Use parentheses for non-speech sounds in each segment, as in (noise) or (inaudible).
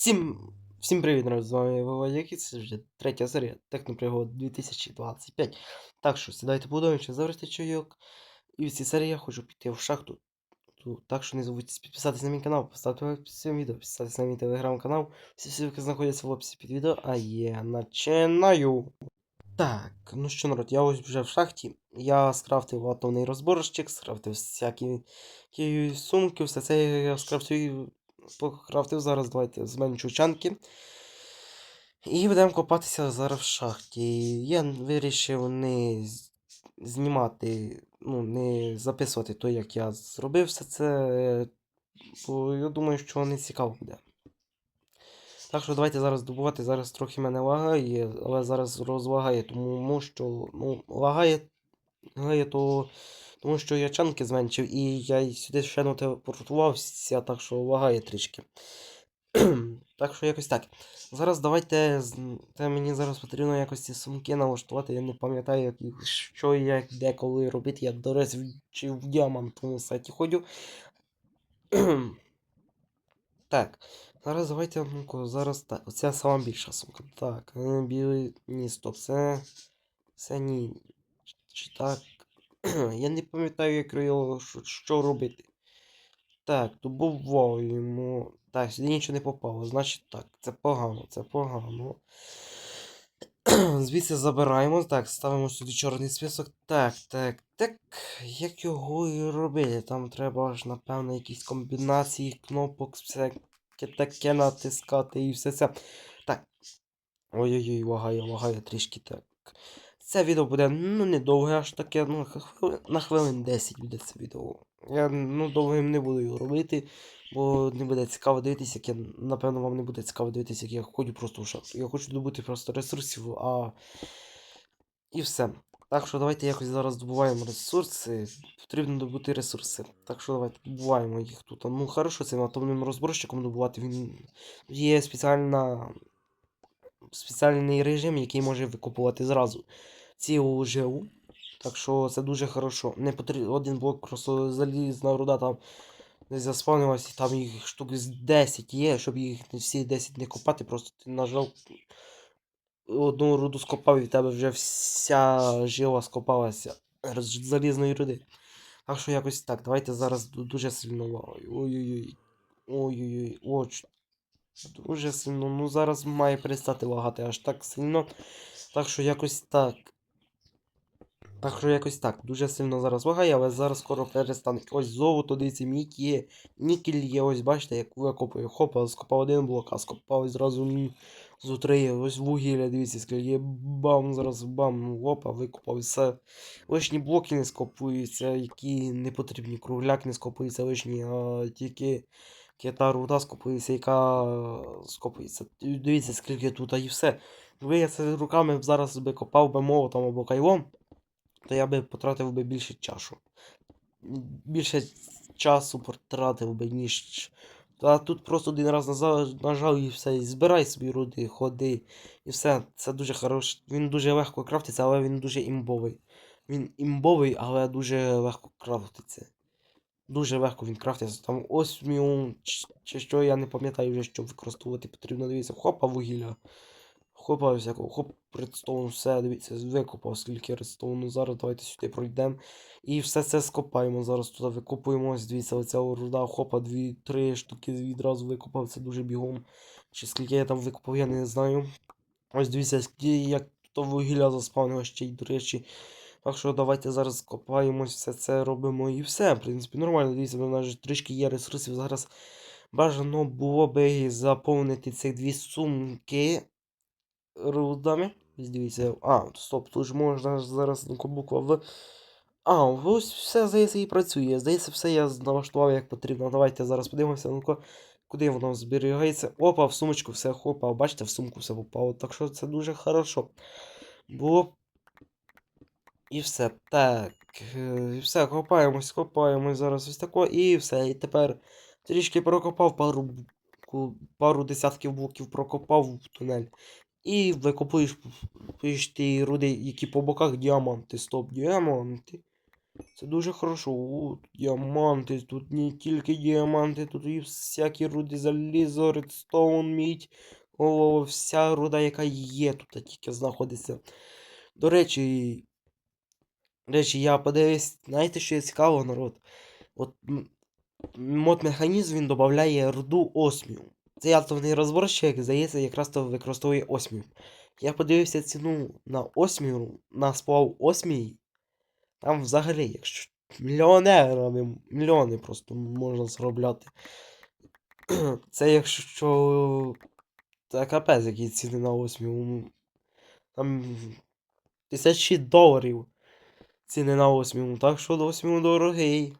Всім, всім привіт, народ, з вами Воводяки, це вже третя серія Технопригод 2025. Так що сідайте подобніше, завжди чайок. І в цій серії я хочу піти в шахту. Так що не забудьте підписатися на мій канал, поставити лайк під цим відео, підписатися на мій телеграм-канал. Всі ссылки знаходяться в описі під відео, а я починаю. Так, ну що, народ, я ось вже в шахті. Я скрафтив атомний розборщик, скрафтив всякі сумки, все це я скрафтив покрафтив зараз. Давайте зменшу чанки. І будемо копатися зараз в шахті. Я вирішив не знімати, ну, не записувати то, як я зробив все це. Бо я думаю, що не цікаво буде. Так що давайте зараз добувати. Зараз трохи мене лагає, але зараз розвагає, тому що ну, лагає, лагає то, тому що я чанки зменшив і я сюди ще не телепортувався, так що лагає трішки. (clears throat) так що якось так. Зараз давайте. Те мені зараз потрібно якось ці сумки налаштувати. Я не пам'ятаю, що як де коли робити. Я до речі в діамантовому сайті ходю. (clears throat) Так, зараз давайте, ну зараз так. Оця сама більша сумка. Так, е, білий. Ні, стоп, це. Це ні. Чи так. (clears throat) Я не пам'ятаю, як його що, робити. Так, добуваємо. Так, сюди нічого не попало. Значить так, це погано, це погано. (clears throat) Звідси забираємо. Так, ставимо сюди чорний список. Так, так, так. Як його робити? Там треба ж, напевно, якісь комбінації кнопок, всяке таке натискати і все це. Так. Ой-ой-ой, лагає, лагає трішки так. Це відео буде ну недовге, аж таке, ну, на хвилин 10 буде це відео. Я ну довгим не буду його робити, бо не буде цікаво дивитися, як я, напевно, вам не буде цікаво дивитися, як я ходжу просто в шахту. Я хочу добути просто ресурсів, а. І все. Так що давайте якось зараз добуваємо ресурси. Потрібно добути ресурси. Так що давайте добуваємо їх тут. Ну, хорошо, цим атомним розборщиком добувати. Він є спеціальна. Спеціальний режим, який може викопувати зразу ці ОЖУ. Так що це дуже хорошо. Не потрібно один блок, просто залізна руда там десь заспавнилась, і там їх штук з 10 є, щоб їх не всі 10 не копати, просто ти нажав одну руду скопав і в тебе вже вся жила скопалася з залізної руди. Так що якось так. Давайте зараз дуже сильно. Ой-ой-ой. Ой-ой-ой. Оч. Дуже сильно. Ну зараз має перестати лагати аж так сильно. Так що якось так. Так що якось так. Дуже сильно зараз лагає, але зараз скоро перестане. Ось золото, дивіться, мік є. Нікель є, ось бачите, як викопаю. Хопа, скопав один блок, а скопав зразу зо три. Ось вугілля, дивіться, скільки є. Бам, зараз бам, опа, викопав все. Лишні блоки не скопуються, які не потрібні. Кругляк не скопується лишні, а тільки та руда скопується, яка скопується. Дивіться, скільки тут, а і все. Якби я це руками зараз би копав би молотом або кайлом, то я би потратив би більше часу. Більше часу потратив би, ніж. А тут просто один раз назад нажав і все, і збирай собі руди, ходи. І все. Це дуже хорош. Він дуже легко крафтиться, але він дуже імбовий. Він імбовий, але дуже легко крафтиться. Дуже легко він крафтиться. Там осміум, чи що я не пам'ятаю вже, що використовувати потрібно. Дивіться, хопа вугілля. Хопа всякого, хоп, редстоун, все, дивіться, викопав скільки редстоуну. Зараз давайте сюди пройдемо. І все це скопаємо. Зараз туди викопуємо. Ось дивіться, оця руда, хопа, дві-три штуки відразу викопав. Це дуже бігом. Чи скільки я там викопав, я не знаю. Ось дивіться, як то вугілля заспавнило ще й, до речі. Так що давайте зараз копаємось, все це робимо і все. В принципі, нормально, дивіться, у нас трішки є ресурсів. Зараз бажано було би заповнити ці дві сумки рудами. Дивіться. А, стоп, тут ж можна зараз ну, буква В. А, ось все, здається, і працює. Здається, все я налаштував як потрібно. Давайте зараз подивимося, ну-ка, куди воно зберігається. Опа, в сумочку все хопа. Бачите, в сумку все попало. Так що це дуже хорошо. Було. І все. Так. е, І все, копаємось, копаємось зараз ось тако. І все. І тепер трішки прокопав пару, пару десятків блоків прокопав в тунель. І викопуєш ті руди, які по боках діаманти. Стоп, діаманти. Це дуже хорошо. О, діаманти, тут не тільки діаманти, тут і всякі руди залізо, редстоун, мідь. О, вся руда, яка є, тут тільки знаходиться. До речі, до речі, я подивився, знаєте, що є цікаво, народ? От мод механізм він додає руду осмію. Цей атомний розборщик, здається, якраз то використовує осмію. Я подивився ціну на осмію, на сплав осмій. Там взагалі, якщо мільйонерами, мільйони просто можна заробляти. (clears throat) Це якщо. Це капець, які ціни на осмію. Там тисячі доларів ціни на осмію. Так що до осмію дорогий.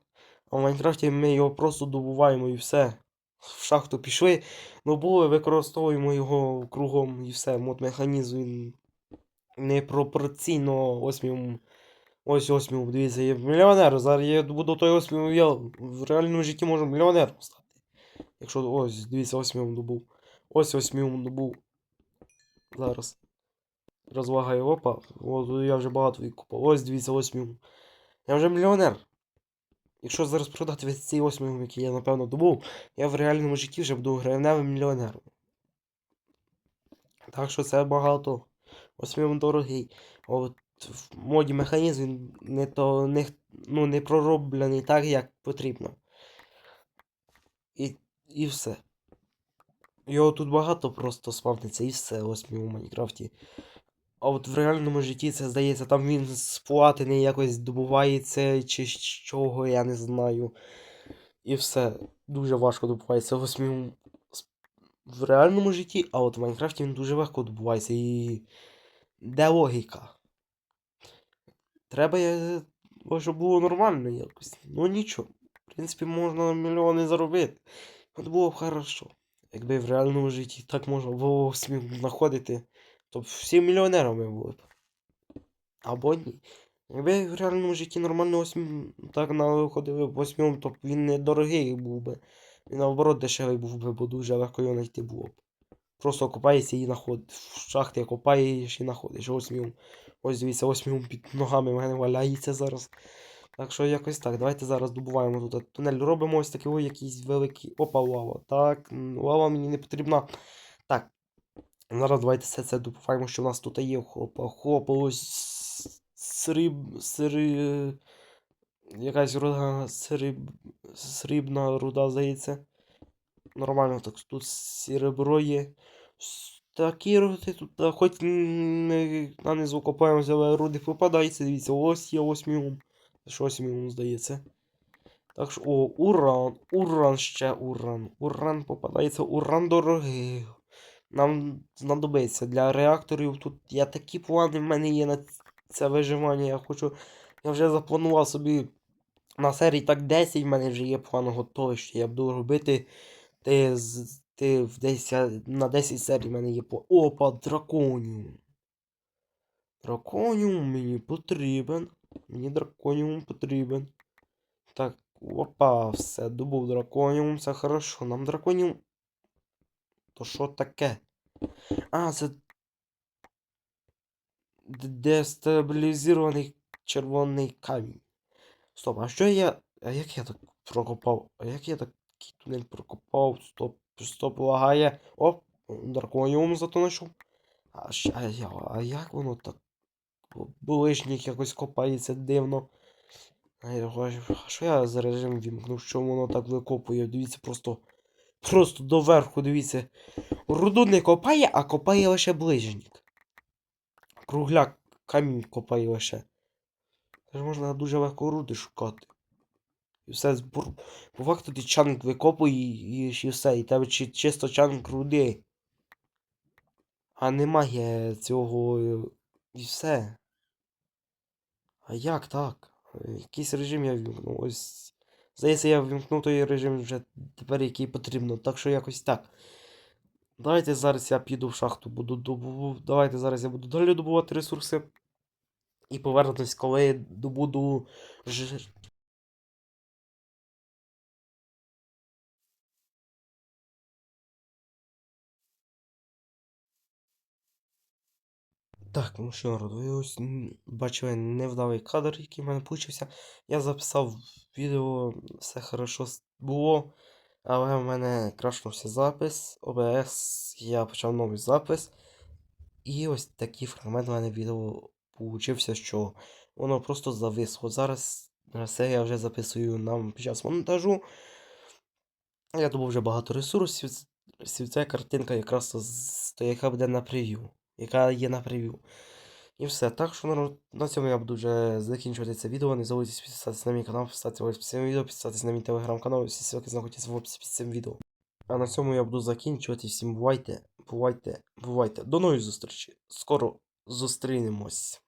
А в Майнкрафті ми його просто добуваємо і все. В шахту пішли, добули, використовуємо його кругом і все. Мод механізм він непропорційно осмію. Ось осмію, дивіться, я мільйонер. Зараз я буду той осмію, я в реальному житті можу мільйонером стати. Якщо ось, дивіться, осмію добув. Ось осмію добув. Зараз. Розвагаю, опа. От я вже багато відкупав. Ось дивіться, осмію. Я вже мільйонер. Якщо зараз продати весь цей осмію, який я напевно добув, я в реальному житті вже буду гривневим мільйонером. Так що це багато. Осмію дорогий. От в моді механізм не то не, ну, не пророблений так, як потрібно. І, і все. Його тут багато просто спавниться і все ось у Майнкрафті. А от в реальному житті це здається, там він з платини якось добувається чи з чого, я не знаю. І все. Дуже важко добувається. Ось мій в реальному житті, а от в Майнкрафті він дуже легко добувається. І. Де логіка? Треба, щоб було нормально якось. Ну нічого. В принципі, можна мільйони заробити. От було б хорошо. Якби в реальному житті так можна було знаходити, то б всі мільйонерами були б. Або ні. Якби в реальному житті нормально осьм... так находили б восьмом, то б він не дорогий був би. Він наоборот дешевий був би, бо дуже легко його знайти було б. Просто копаєшся і знаходиш. В шахті копаєш і знаходиш. Осьміум. Ось дивіться, осьміум під ногами в мене валяється зараз. Так що якось так. Давайте зараз добуваємо тут тунель. Робимо ось такий ось якийсь великий. Опа, лава. Так, лава мені не потрібна. Так. Зараз давайте все це добуваємо, що в нас тут є. Хопа, хопа, ось сріб. Сри... Якась руда сріб... срібна руда, здається. Нормально, так тут серебро є. Такі руди тут, хоч на низу копаємося, але руди попадаються, дивіться, ось є осьміум. Що осьміум здається. Так що, о, уран, уран ще уран. Уран попадається, уран дорогий. Нам знадобиться для реакторів. Тут я такі плани в мене є на це виживання. Я хочу. Я вже запланував собі на серії так 10 в мене вже є план готовий, що я буду робити. Ти, ти в 10, на 10 серій в мене є по. Опа, драконіум. Драконіум мені потрібен. Мені драконіум потрібен. Так, опа, все, добув драконіум, все хорошо. Нам драконіум. То що таке? А, це. Дестабілізований червоний камінь. Стоп, а що я. А як я так прокопав? А як я такий тунель прокопав? Стоп, стоп, лагає. Оп, драконіум зато знайшов. А, а, а як воно так? Булишник якось копається дивно. А я а що я за режим вімкнув, що воно так викопує? Дивіться, просто. Просто доверху, дивіться. Руду не копає, а копає лише ближнік. Кругляк камінь копає лише. Це ж можна дуже легко руди шукати. І все збор. По факту ти чанк викопуєш і все, і тебе чи, чисто чанк руди. А немає цього. І все. А як так? Якийсь режим я вімкнув. Ось. Здається, я ввімкнув той режим вже тепер, який потрібно. Так що якось так. Давайте зараз я піду в шахту, буду добу... Давайте зараз я буду далі добувати ресурси. І повернутися, коли добуду Так, ну що, народ, ви ось бачили невдалий кадр, який в мене получився. Я записав відео, все хорошо було, але в мене крашнувся запис, ОБС, я почав новий запис. І ось такий фрагмент в мене відео получився, що воно просто зависло. Зараз це я вже записую нам під час монтажу. Я думав вже багато ресурсів. Ця картинка якраз то, яка буде на прев'ю, яка є на прев'ю. І все. Так що народ, на цьому я буду вже закінчувати це відео. Не забудьте підписатися на мій канал, підписатися ось під цим відео, підписатися на мій телеграм-канал, всі ссылки знаходяться в описі під цим відео. А на цьому я буду закінчувати. Всім бувайте, бувайте, бувайте. До нової зустрічі. Скоро зустрінемось.